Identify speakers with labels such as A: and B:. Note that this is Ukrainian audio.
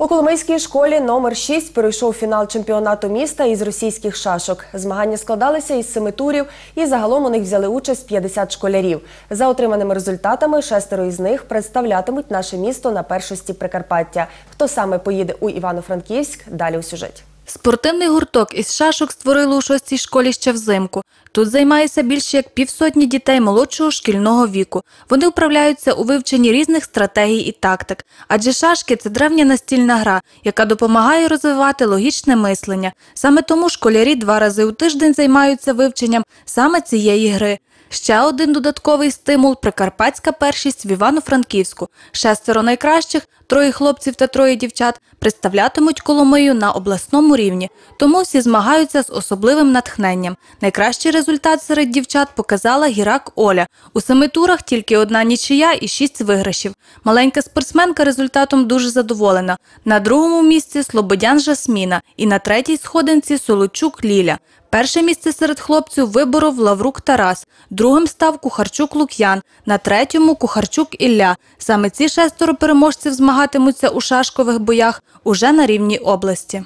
A: У Коломийській школі номер 6 пройшов фінал чемпіонату міста із російських шашок. Змагання складалися із семи турів, і загалом у них взяли участь 50 школярів. За отриманими результатами, шестеро із них представлятимуть наше місто на першості Прикарпаття. Хто саме поїде у Івано-Франківськ? Далі у сюжеті.
B: Спортивний гурток із шашок створили у шостій школі ще взимку. Тут займається більше як півсотні дітей молодшого шкільного віку. Вони вправляються у вивченні різних стратегій і тактик. Адже шашки це древня настільна гра, яка допомагає розвивати логічне мислення. Саме тому школярі два рази у тиждень займаються вивченням саме цієї гри. Ще один додатковий стимул прикарпатська першість в Івано-Франківську. Шестеро найкращих, троє хлопців та троє дівчат, представлятимуть Коломию на обласному рівні. Тому всі змагаються з особливим натхненням. Найкращий результат серед дівчат показала гірак Оля. У семи турах тільки одна нічия і шість виграшів. Маленька спортсменка результатом дуже задоволена. На другому місці Слободян Жасміна і на третій сходинці Солочук Ліля. Перше місце серед хлопців виборов Лаврук Тарас, другим став Кухарчук Лук'ян, на третьому Кухарчук Ілля. Саме ці шестеро переможців змагатимуться у шашкових боях уже на рівні області.